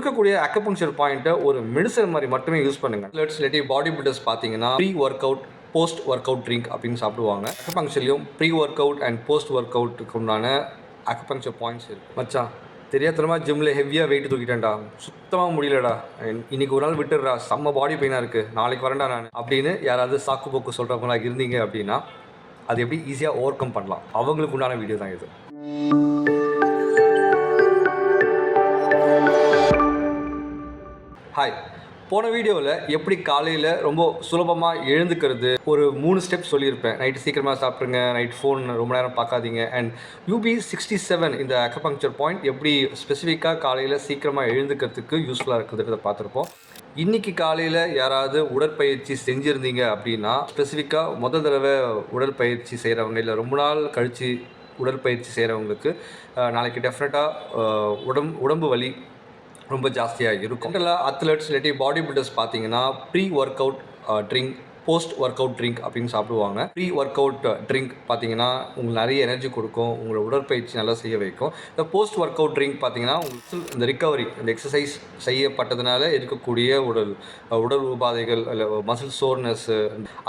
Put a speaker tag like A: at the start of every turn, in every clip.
A: கொடுக்கக்கூடிய அக்கபங்க்சர் பாயிண்ட்டை ஒரு மெடிசன் மாதிரி மட்டுமே யூஸ் பண்ணுங்க. லெட்ஸ் இல்லாட்டி பாடி பில்டர்ஸ் பார்த்தீங்கன்னா pre workout post workout drink அப்படின்னு சாப்பிடுவாங்க. அக்கபங்க்சர்லையும் pre workout and post work அவுட்டுக்கு உண்டான அக்கபங்க்சர் பாயிண்ட்ஸ் இருக்கு. மச்சான் தெரியாதனமா ஜிம்மில் ஹெவியாக வெயிட் தூக்கிட்டேன்டா. சுத்தமாக முடியலடா. இன்னைக்கு ஒரு நாள் விட்டுடுறா. செம்ம பாடி பெயினாக இருக்குது நாளைக்கு வரேன்டா நான். அப்படின்னு யாராவது சாக்கு போக்கு சொல்கிறவங்களா இருந்தீங்க அப்படின்னா அது எப்படி ஈஸியாக ஓவர் கம் பண்ணலாம். அவங்களுக்கு உண்டான வீடியோ தான் இது. ஹாய் போன வீடியோவில் எப்படி காலையில் ரொம்ப சுலபமாக எழுந்துக்கிறது? ஒரு மூணு ஸ்டெப் சொல்லியிருப்பேன். நைட்டு சீக்கிரமாக சாப்பிட்ருங்க நைட் ஃபோன் ரொம்ப நேரம் பார்க்காதீங்க. அண்ட் யூபி சிக்ஸ்டி செவன் இந்த அக்கபங்க்சர் பாயிண்ட் எப்படி ஸ்பெசிஃபிக்காக காலையில் சீக்கிரமாக எழுந்துக்கிறதுக்கு யூஸ்ஃபுல்லாக இருக்குதுன்றதை பார்த்துருப்போம். இன்னைக்கு காலையில் யாராவது உடற்பயிற்சி செஞ்சுருந்தீங்க அப்படின்னா ஸ்பெசிஃபிக்காக முதல் தடவை உடற்பயிற்சி செய்கிறவங்க இல்லை ரொம்ப நாள் கழித்து உடற்பயிற்சி செய்கிறவங்களுக்கு நாளைக்கு டெஃபினட்டாக உடம்பு உடம்பு வலி ரொம்ப ஜாஸ்தியாக இருக்கும். ஜென்ரலாக அத்லெட்ஸ் இல்லாட்டி பாடி பில்டர்ஸ் பார்த்தீங்கன்னா pre workout drink post workout drink அப்படின்னு சாப்பிடுவாங்க. ப்ரீ ஒர்க் அவுட் ட்ரிங்க் பார்த்தீங்கன்னா உங்களுக்கு நிறைய எனர்ஜி கொடுக்கும். உங்களை உடற்பயிற்சி நல்லா செய்ய வைக்கும். இந்த போஸ்ட் ஒர்க் அவுட் ட்ரிங்க் பார்த்தீங்கன்னா உங்களுக்கு இந்த ரிக்கவரி இந்த எக்ஸசைஸ் செய்யப்பட்டதுனால இருக்கக்கூடிய உடல் உடல் உபாதைகள் இல்லை மசில் சோர்னஸ்ஸு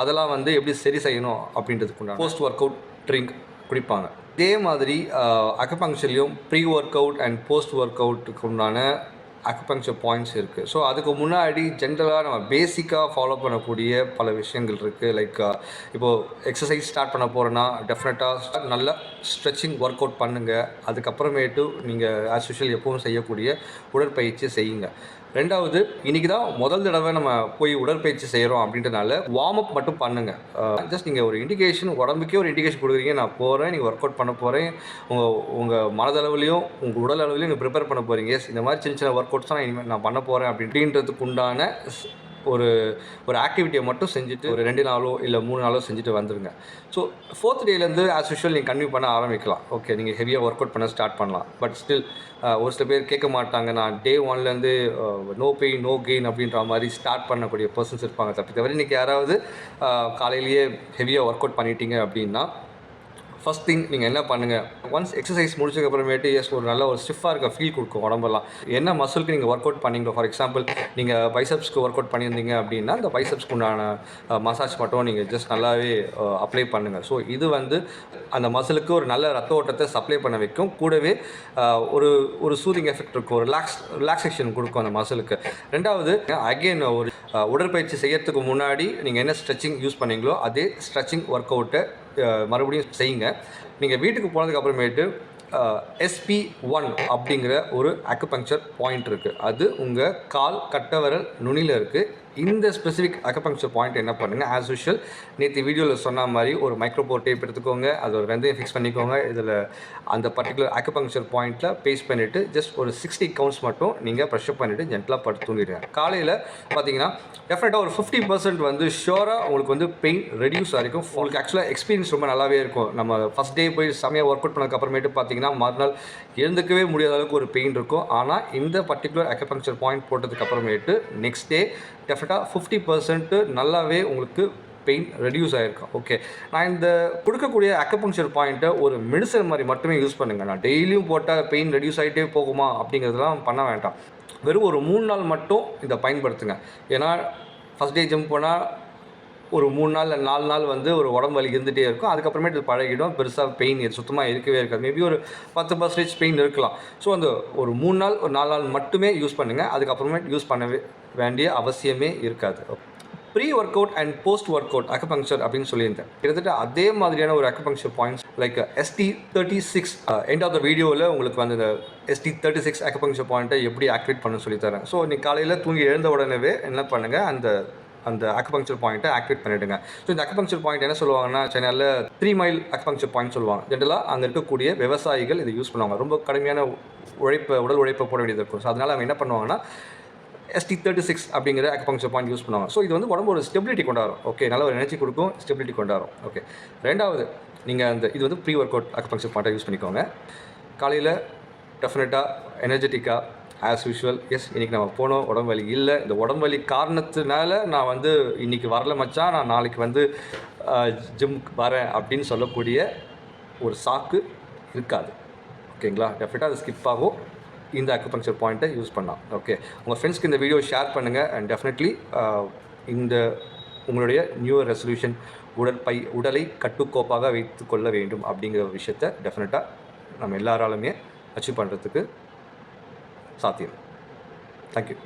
A: அதெல்லாம் வந்து எப்படி சரி செய்யணும் அப்படின்றதுக்கு போஸ்ட் ஒர்க் அவுட் ட்ரிங்க் குடிப்பாங்க. இதே மாதிரி அக்கபங்க்சர்லையும் pre workout and post work அவுட்டுக்கு உண்டான அக்குபங்க்சர் பாயிண்ட்ஸ் இருக்குது ஸோ அதுக்கு முன்னாடி ஜென்ரலாக நம்ம பேசிக்காக ஃபாலோ பண்ணக்கூடிய பல விஷயங்கள் இருக்குது லைக் இப்போது எக்ஸசைஸ் ஸ்டார்ட் பண்ண போகிறோன்னா டெஃபினட்டாக நல்ல ஸ்ட்ரெச்சிங் ஒர்க் அவுட் பண்ணுங்கள் அதுக்கப்புறமேட்டு நீங்கள் ஆஸ் யூஷுவல் எப்பவும் செய்யக்கூடிய உடற்பயிற்சி செய்யுங்க. ரெண்டாவது இன்றைக்கி தான் முதல் தடவை நம்ம போய் உடற்பயிற்சி செய்கிறோம் அப்படின்றனால வார்ம் அப் மட்டும் பண்ணுங்கள் ஜஸ்ட் நீங்கள் ஒரு இண்டிகேஷன் உடம்புக்கே ஒரு இண்டிகேஷன் கொடுக்குறீங்க நான் போகிறேன் நீங்கள் ஒர்க் அவுட் பண்ண போகிறேன் உங்கள் உங்கள் மனதளவுலையும் உங்கள் உடல் அளவுலையும் நீங்கள் ப்ரிப்பேர் பண்ண போகிறீங்க எஸ் இந்த மாதிரி சின்ன சின்ன ஒர்க் அவுட்ஸ் தான் இனிமேல் நான் பண்ண போகிறேன் அப்படின்றதுக்கு உண்டான ஒரு ஒரு ஆக்டிவிட்டியை மட்டும் செஞ்சுட்டு ஒரு ரெண்டு நாளோ இல்லை மூணு நாளோ செஞ்சுட்டு வந்துடுங்க ஸோ ஃபோர்த் டேலேருந்து ஆஸ் யூஷுவல் நீங்கள் கன்வியூ பண்ண ஆரம்பிக்கலாம். ஓகே நீங்கள் ஹெவியாக ஒர்க் அவுட் பண்ண ஸ்டார்ட் பண்ணலாம். பட் ஸ்டில் ஒரு சில பேர் கேட்க மாட்டாங்க நான் டே ஒன்லேருந்து நோ பெயின் நோ கெயின் அப்படின்ற மாதிரி ஸ்டார்ட் பண்ணக்கூடிய பர்சன்ஸ் இருப்பாங்க தப்பி தவிர இன்றைக்கி யாராவது காலையிலேயே ஹெவியாக ஒர்க் அவுட் பண்ணிட்டீங்க அப்படின்னா ஃபஸ்ட் திங் நீங்கள் என்ன பண்ணுங்கள் ஒன்ஸ் எக்ஸசைஸ் முடிச்சதுக்கப்புறமேட்டு எஸ் ஒரு நல்ல ஒரு ஸ்டிஃபாக இருக்க ஃபீல் கொடுக்கும் உடம்பெல்லாம். என்ன மசிலுக்கு நீங்கள் ஒர்க் அவுட் பண்ணீங்களோ ஃபார் எக்ஸாம்பிள் நீங்கள் பைசப்ஸ்க்கு ஒர்க் அவுட் பண்ணியிருந்தீங்க அப்படின்னா அந்த பைசப்ஸ்க்கு உண்டான மசாஜ் மட்டும் நீங்கள் ஜஸ்ட் நல்லாவே அப்ளை பண்ணுங்கள் ஸோ இது வந்து அந்த மசிலுக்கு ஒரு நல்ல ரத்த ஓட்டத்தை சப்ளை பண்ண வைக்கும். கூடவே ஒரு ஒரு சூதிங் எஃபெக்ட் இருக்கும். ஒரு ரிலாக்ஸ் ரிலாக்ஸேஷன் கொடுக்கும் அந்த மசிலுக்கு ரெண்டாவது அகெயின் ஒரு உடற்பயிற்சி செய்யறதுக்கு முன்னாடி நீங்கள் என்ன ஸ்ட்ரெச்சிங் யூஸ் பண்ணீங்களோ அதே ஸ்ட்ரெச்சிங் ஒர்க் அவுட்டை மறுபடியும் செய்யுங்க. நீங்கள் வீட்டுக்கு போனதுக்கப்புறமேட்டு எஸ்பி ஒன் அப்படிங்கிற ஒரு அக்குபங்க்சர் பாயிண்ட் இருக்குது அது உங்கள் கால் கட்டவரல் நுனியில் இருக்குது இந்த ஸ்பெசிஃபிக் அக்கபங்க்சர் பாயிண்ட் என்ன பண்ணுங்கள் ஆஸ் யூஷுவல் நேற்று வீடியோவில் சொன்ன மாதிரி ஒரு மைக்ரோபோர் டேப் எடுத்துக்கோங்க. அது ஒரு வெந்தயம் ஃபிக்ஸ் பண்ணிக்கோங்க. இதில் அந்த பர்டிகுலர் அக்கபங்க்சர் பாயிண்ட்டில் பேஸ்ட் பண்ணிவிட்டு ஜஸ்ட் ஒரு சிக்ஸ்டி கவுண்ட்ஸ் மட்டும் நீங்கள் ப்ரெஷ்அப் பண்ணிவிட்டு ஜென்டலாக படுத்து தூங்கிடுங்க. காலையில் பார்த்தீங்கன்னா டெஃபினட்டாக ஒரு ஃபிஃப்டி பர்சன்ட் வந்து ஷோராக உங்களுக்கு வந்து பெயின் ரெடியூஸ் ஆகிருக்கும் உங்களுக்கு ஆக்சுவலாக எக்ஸ்பீரியன்ஸ் ரொம்ப நல்லாவே இருக்கும். நம்ம ஃபஸ்ட் டே போய் செமையாக ஒர்க் அவுட் பண்ணதுக்கப்புறமேட்டு பார்த்தீங்கன்னா மறுநாள் எழுந்துக்கவே முடியாத அளவுக்கு ஒரு பெயின் இருக்கும். ஆனால் இந்த பர்டிகுலர் அக்கபங்க்சர் பாயிண்ட் போட்டதுக்கப்புறமேட்டு நெக்ஸ்ட் டே டெஃபினட்டாக ஃபிஃப்டி பர்சன்ட்டு நல்லாவே உங்களுக்கு பெயின் ரெடியூஸ் ஆகிருக்கும் ஓகே நான் இந்த கொடுக்கக்கூடிய அக்குபங்க்சர் பாயிண்ட்டை ஒரு மெடிசன் மாதிரி மட்டுமே யூஸ் பண்ணுங்கள் நான் டெய்லியும் போட்டால் பெயின் ரெடியூஸ் ஆகிட்டே போகுமா அப்படிங்கிறதுலாம் பண்ண வேண்டாம். வெறும் ஒரு மூணு நாள் மட்டும் இதை பயன்படுத்துங்க. ஏன்னா ஃபஸ்ட் டே ஜம்ப் போனால் ஒரு மூணு நாள் நாலு நாள் வந்து ஒரு உடம்பு வலி இருந்துகிட்டே இருக்கும். அதுக்கப்புறமேட்டு இது பழகிடும். பெருசாக பெயின் சுத்தமாக இருக்கவே இருக்காது. மேபி ஒரு பத்து பர்சன்டேஜ் பெயின் இருக்கலாம். ஸோ அந்த ஒரு மூணு நாள் ஒரு நாலு நாள் மட்டுமே யூஸ் பண்ணுங்கள் அதுக்கப்புறமேட்டு யூஸ் பண்ணவே வேண்டிய அவசியமே இருக்காது. Pre workout and post workout acupuncture அப்படின்னு சொல்லியிருந்தேன். கிட்டத்தட்ட அதே மாதிரியான ஒரு acupuncture points like ST thirty six end of the வீடியோவில் உங்களுக்கு வந்து இந்த எஸ்டி தேர்ட்டி சிக்ஸ் அக்குபங்க்சர் பாயிண்ட்டை எப்படி ஆக்டிவேட் பண்ண சொல்லி தரேன். ஸோ நீ காலையில் தூங்கி எழுந்த உடனே என்ன பண்ணுங்கள் அந்த அந்த அக்குபங்க்சர் பாயிண்ட்டை ஆக்டிவேட் பண்ணிவிடுங்க ஸோ இந்த அக்குபங்க்சர் பாயிண்ட் என்ன சொல்லுவாங்கன்னா சென்னையில் த்ரீ மைல் அக்குபங்க்சர் பாயிண்ட் சொல்லுவாங்க. ஜென்ரலாக அங்கே இருக்கக்கூடிய விவசாயிகள் இதை யூஸ் பண்ணுவாங்க. ரொம்ப கடுமையான உழைப்பை உடல் உழைப்பை போட வேண்டியது இருக்கும். ஸோ அதனால் அவங்க என்ன பண்ணுவாங்கன்னா எஸ்டி தேர்ட்டி சிக்ஸ் அப்படிங்கிற அக்குபங்க்சர் பாயிண்ட் யூஸ் பண்ணுவாங்க. ஸோ இது வந்து உடம்பு ஒரு ஸ்டெபிலிட்டி கொண்டாடும். ஓகே நல்ல ஒரு எனர்ஜி கொடுக்கும் ஸ்டெபிலிட்டி கொண்டாடும். ஓகே ரெண்டாவது நீங்கள் அந்த இது வந்து ப்ரீ ஒர்க் அவுட் அக்குபங்க்சர் பாயிண்ட்டை யூஸ் பண்ணிக்கோங்க. காலையில் டெஃபினட்டாக எனர்ஜெட்டிக்காக ஆஸ் யூஷுவல் எஸ் இன்றைக்கி நம்ம போனோம். உடம்பு வலி இல்லை. இந்த உடம்பு வலி காரணத்தினால நான் வந்து இன்னைக்கு வரல மச்சா நான் நாளைக்கு வந்து ஜிம்முக்கு வரேன் அப்படின்னு சொல்லக்கூடிய ஒரு சாக்கு இருக்காது. ஓகேங்களா? டெஃபினட்டாக அது ஸ்கிப் ஆகும். இந்த அக்குபஞ்சர் பாயிண்ட்டை யூஸ் பண்ணலாம். ஓகே உங்கள் ஃப்ரெண்ட்ஸ்க்கு இந்த வீடியோ ஷேர் பண்ணுங்கள் அண்ட் டெஃபினெட்லி இந்த உங்களுடைய நியூ ரெசல்யூஷன் உடற்பை உடலை கட்டுக்கோப்பாக வைத்து கொள்ள வேண்டும் அப்படிங்கிற விஷயத்த டெஃபினட்டாக நம்ம எல்லாராலுமே அச்சீவ் பண்ணுறதுக்கு സാധ്യം താങ്ക് യു